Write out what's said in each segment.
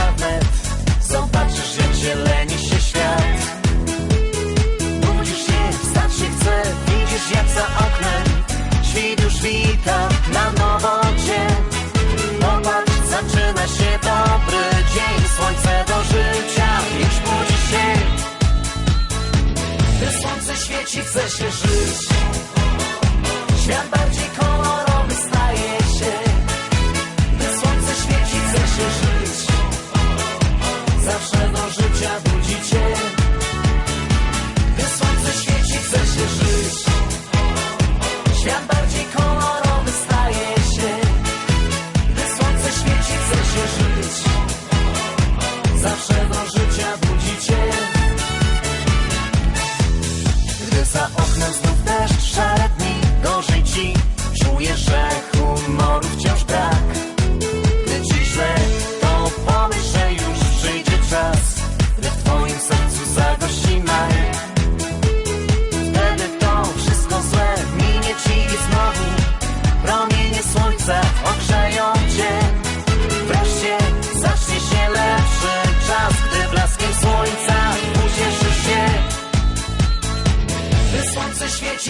na wnet Zobaczysz jak zieleni się świat. Budzisz się, wstać się chce Widzisz jak za oknem. Świt już wita na nowo cię. Popatrz, zaczyna się dobry dzień. Słońce do życia już budzisz się. Gdy słońce świeci chce się żyć. Świat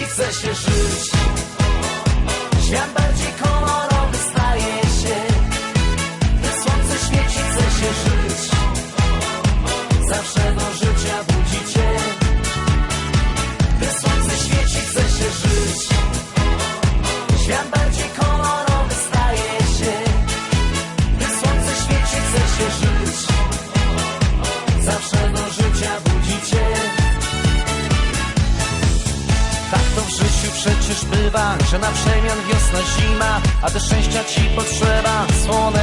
dzieci chce się żyć. Świat bardziej życiu przecież bywa, że na przemian wiosna, zima, a do szczęścia ci potrzeba. Słone